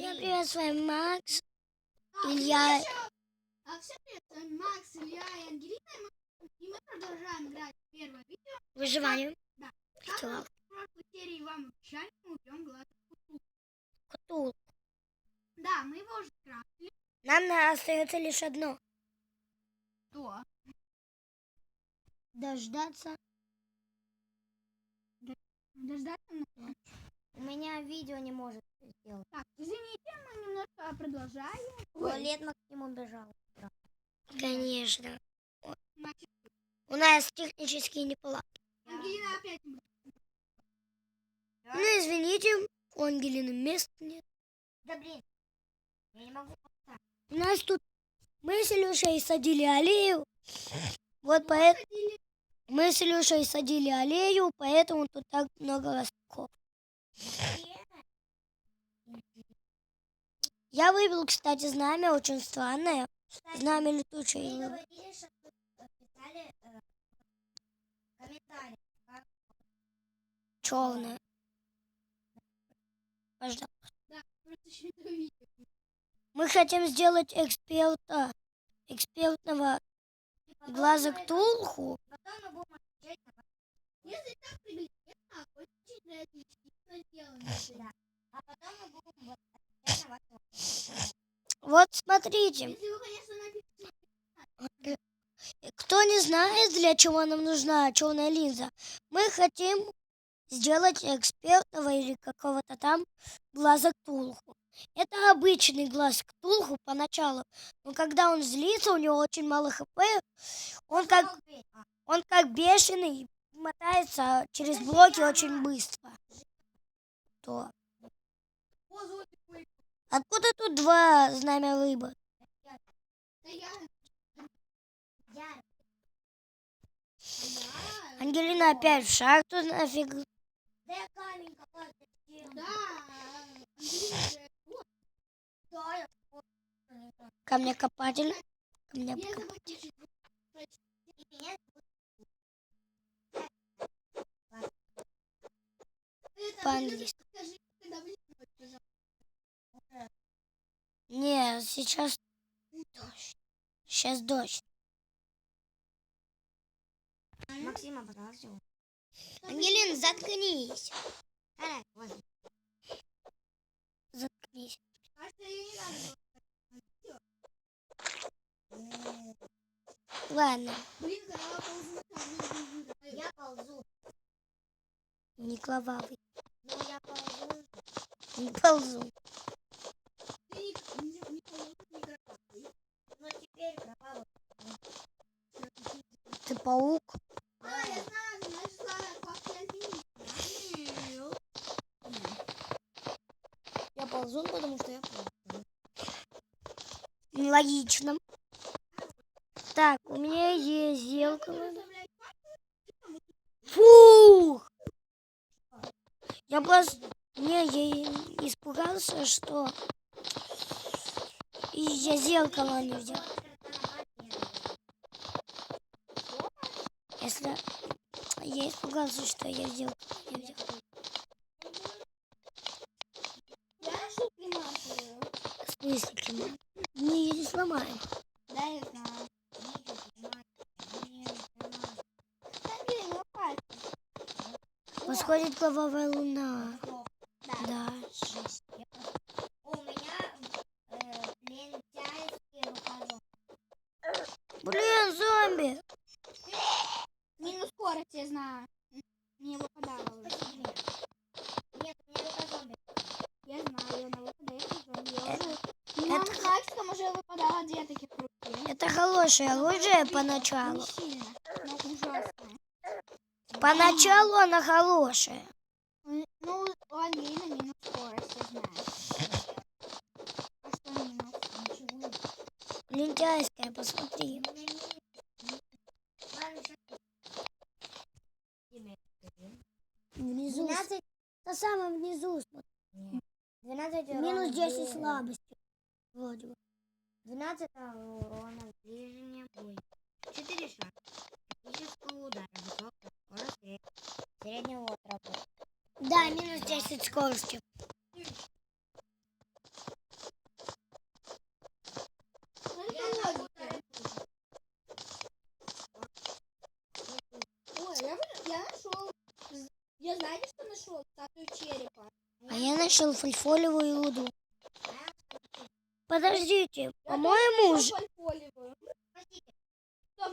Всем привет, с вами Макс, Илья. А всем привет, с вами Макс, Илья и Ангелина. и мы- продолжаем играть в первое видео. Выживание. Да. Что? Как в прошлой серии вам обещали, мы убьем глаз. Кутул. Да, мы его уже скрафтили. Нам на- остается лишь одно. То. Дождаться. Дождаться на У меня видео не может сделать. Так, извините, мы немножко продолжаем. Туалет Максим убежал. Конечно. Значит, У нас технические неполадки. Ангелина опять. Ну, извините, у Ангелины места нет. Да блин, я не могу. У нас тут мы с Илюшей садили аллею. Вот поэтому мы с Илюшей садили аллею, поэтому тут так много ростков. Я выбил, кстати, знамя очень странное. Знамя летучее. Вы говорили, что тут писали э, комментарий. как Черное. Пожалуйста. Да. Мы хотим сделать эксперта, экспертного глаза на ваши- Если так приглядеться, очень реалистично сделано. А потом мы будем вот смотрите. Кто не знает, для чего нам нужна черная линза, мы хотим сделать экспертного или какого-то там глаза Ктулху. Это обычный глаз Ктулху поначалу, но когда он злится, у него очень мало хп, он как, он как бешеный, мотается через блоки очень быстро. То. Откуда тут два знамя Да. Ангелина опять в шахту нафиг. Да я камень какой-то сделал. Да. Ангелина же. Вот. Да, я просто не знаю. Камнекопатель. Я Камнекопатель. забыл включить. И меня Это, По-английски. Скажи, когда блин, пожалуйста. Не, сейчас дождь. Сейчас дождь. Максим обосрался. Ангелина, заткнись. Заткнись. Ладно, я ползу не кровавый. Ну, я ползу. Не ползу. Ты паук. Я знаю, ползун, потому что я ползун. Логично. Так, у меня есть зеркало. Фух! Я просто... Не, я испугался, что... Я зеркало не взял. Если... Я испугался, что я зеркало не взял. В смысле? Мы ее не сломаем. Да, я знаю. Восходит кровавая луна. Да. Да. У меня э, лентяйский рукожоп. Блин, зомби! Минус скорость, я знаю. Не выпадала уже. Нет, у меня рукожопик. Я знаю, она выпадает уже. Я Это- уже... Нам с Максиком уже выпадало две таких руки. Это хорошее оружие поначалу. Но ужасное. Поначалу она хорошая. Ну, у Ангелины минус скорость, я знаю. А что минус? Ничего. Лентяйская, посмотри. Внизу. 12, На самом внизу. смотри. 12 Минус 10 урона. слабости. Вроде бы. 12 среднего отработка. Да, минус 10 скорости. Я знаете, что нашел? Статую черепа. А я нашел фольфолевую руду. Подождите, по-моему уже... Фольфолевую. Подождите. Что,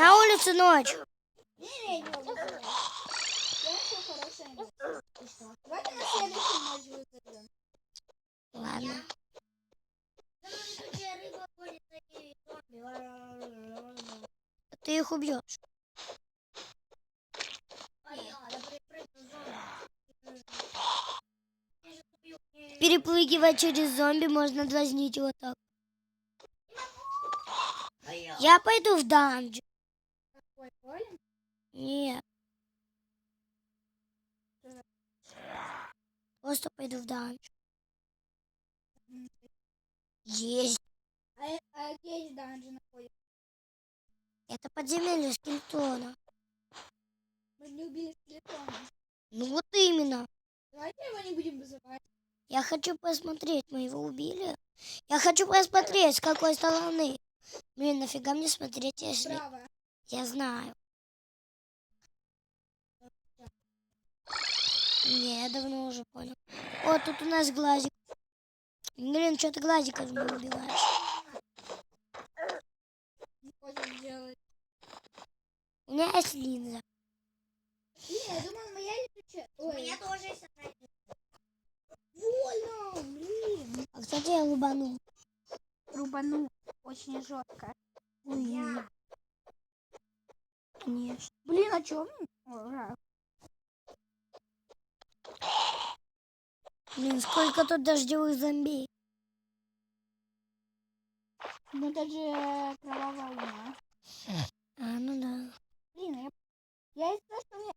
на следующую ночь. Ладно. Ты их убьешь. Перепрыгивать через зомби можно дразнить его так. Я пойду в данж. Колин? Нет. Просто пойду в данж. Есть. А, а где же данжи находится? Это подземелье скелетона. Мы не убили скелетона. Ну вот именно. Давайте его не будем вызывать. Я хочу посмотреть, мы его убили. Я хочу посмотреть, с какой стороны. Блин, нафига мне смотреть, если... Справа. Я знаю. Не, я давно уже понял. О, тут у нас глазик. Блин, что ты глазиков не убиваешь? Не. У меня есть линза. Блин, я думала, моя летучая. Ой, меня тоже есть одна больно, блин. А, кстати, я лубанул. Рубану. Очень жестко. Ой, конечно. Блин, а чё? О, рак. Блин, сколько тут дождевых зомби. Ну это же кровавая луна. А, ну да. Блин, я... Я из того, что мне...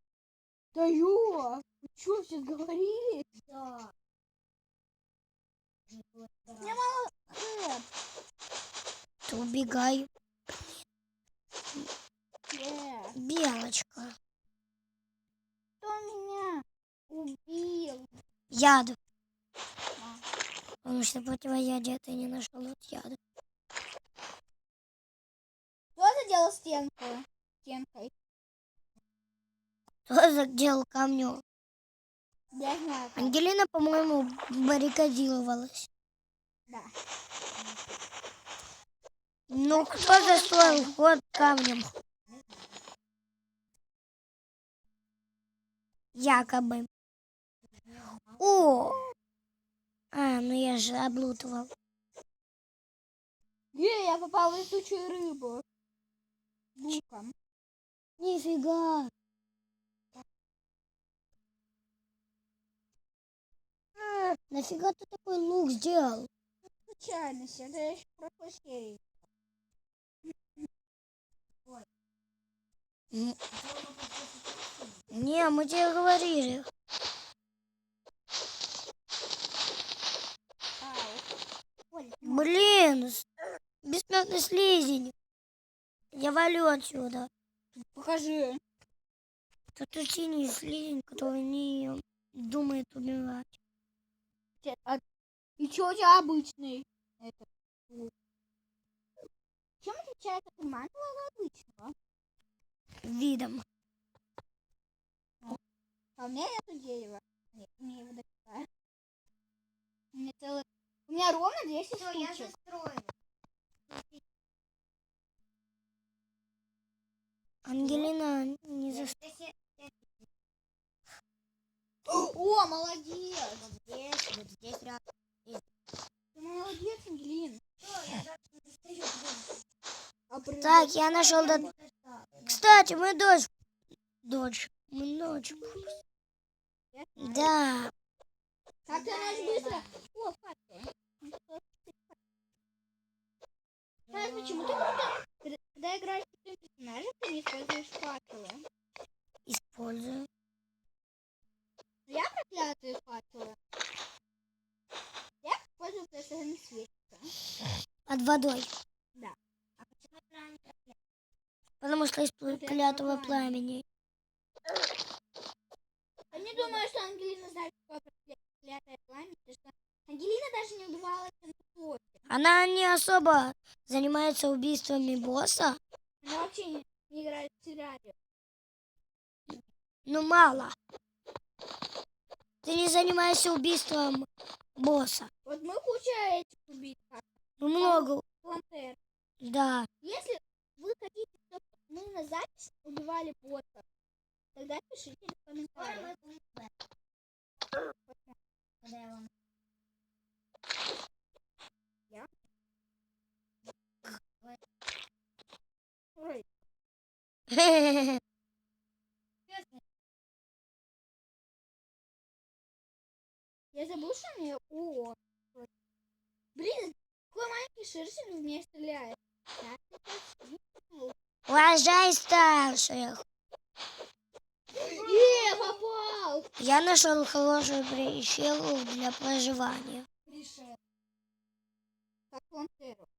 Да ё! Вы чё все говорили? Да. Мне мало... Нет. Ты убегай. Нет. Белочка. Кто меня убил? Яд. Потому что противоядия ты не нашел от яда. Кто заделал стенку? Стенкой. Кто заделал камнем? Я знаю. как. Ангелина, по-моему, баррикадировалась. Да. Ну, кто застроил ход камнем? Якобы. О! А, ну я же облутывал. Не, я попал в летучую рыбу. Луком. Нифига. Э, Нафига ты такой лук сделал? Случайность. Это я еще прошлой серии. Не, мы тебе говорили. Ау. Ой, Блин, с- бессмертный слизень. Я валю отсюда. покажи. Тут синий слизень, который не думает убивать. А- И что у тебя обычный? лук? Чем отличается от нормального от обычного? Видом. А у меня нету дерева. Нет, мне его дофига. У меня целый... У меня ровно 10 Все, я штучек. Ангелина не за... Здесь я- О, молодец! Вот здесь, вот здесь рядом. Ты молодец, Ангелин. Всё, я за- достаю, блин. Обрыв. Так, я нашел... до- Кстати, мы дочь... Дочь. Мы дочь. Да. Как ты ночь быстро? О. Знаешь, почему ты когда, когда- играешь с своим персонажем, ты не используешь факелы? Использую. Я проклятые факелы. Я использую, они светятся. Под водой. А почему это так? Потому что из клятого пламени. Я не думаю, что Ангелина знает, что такое проклятое пламя, потому что Ангелина даже не убивала Сентофи. Она не особо занимается убийствами босса. Она вообще не, не играет в террарию. Ну, мало. Ты не занимаешься убийством босса. Вот мы куча этих как Ну, много. Пантер. Да. Если вы хотите, чтобы мы на запись убивали босса, тогда пишите в комментариях. я забыл, что мне... О. Блин, какой маленький шершень в меня стреляет. Уважай старших. Е, попал! Я нашел хорошую прищелку для проживания. Пришел. Как пантеру.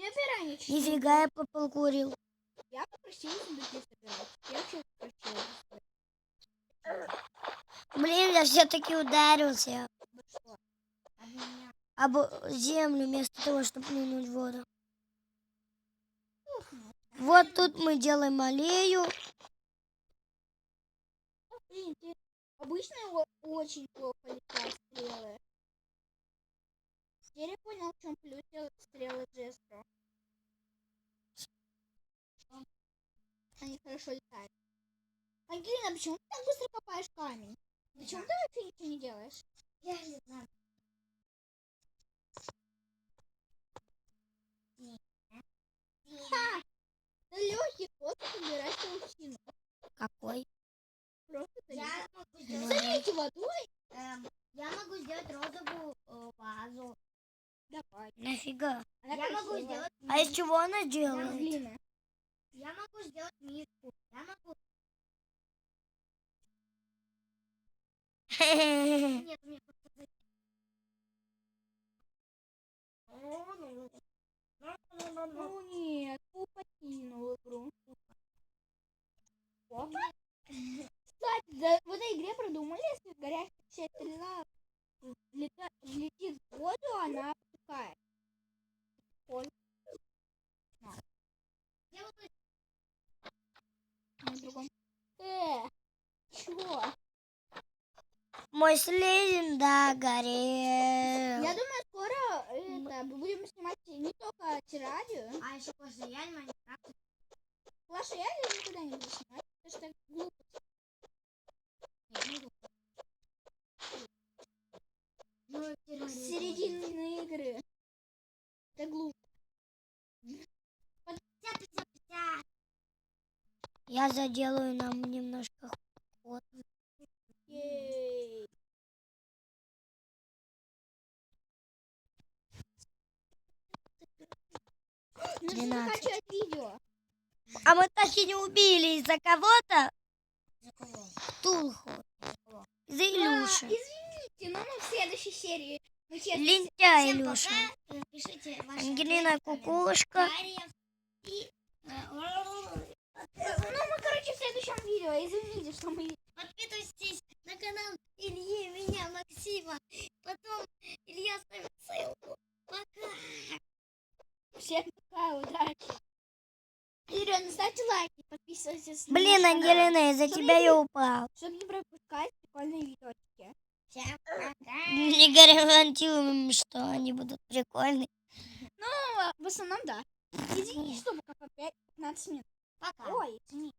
Мне пера не чуть-чуть. Нифига я попалкурил. Я попросил сундуки собирать. Я вообще попросил. Блин, я все-таки ударился Ну что? об землю вместо того, чтобы плюнуть в воду. Вот тут мы делаем аллею. Блин, ты обычно его очень плохо летают стрелы. Теперь я понял, в чем плюс стрелы Джестро. Они хорошо летают. Ангелина, почему ты так быстро копаешь камень? Почему ты вообще ничего не делаешь? Я не знаю. Ха! Это легкий способ собирать паутину. Какой? Я Просто залить. могу сделать, Залейте водой. эм, я могу сделать розовую э, вазу. Давай. Нафига? Она я могу красивая. сделать А из чего она делает? Ангелина. Я могу сделать миску. Я могу... Нет, у меня просто... за- Ну нет, ну покинул игру. Опа. Кстати, да, в этой игре продумали, если горящая стрела летит в воду, она потухает. Э, чего? Мой слизень догорел. Я думаю, скоро это, мы будем снимать не только тирадию. А еще после я Майнкрафт. Клаша я никогда не буду снимать, потому что это глупо. Ну, С середины игры. Это глупо. Я заделаю нам немножко ход. Ей. Нужно 13. заканчивать видео. А мы так и не убили из-за кого-то За кого? Тулху. Из-за Да, Илюши. извините, но мы в следующей серии. Честно... Лентяй Илюша. Ангелина Кукушка. И э, Ну, мы, короче, в следующем видео. Извините, что мы... подписывайтесь на канал Ильи, меня, Максима. Потом Илья ставит ссылку. Пока. Всем пока, удачи. И, реально, ставьте лайки, подписывайтесь на Блин, канал, Ангелина, из-за тебя я упал. Чтобы не пропускать прикольные видосики. Всем пока. Не гарантируем, что они будут прикольные. Ну, в основном, да. Извините, что пока по 5-15 минут. Пока. Ой, извините.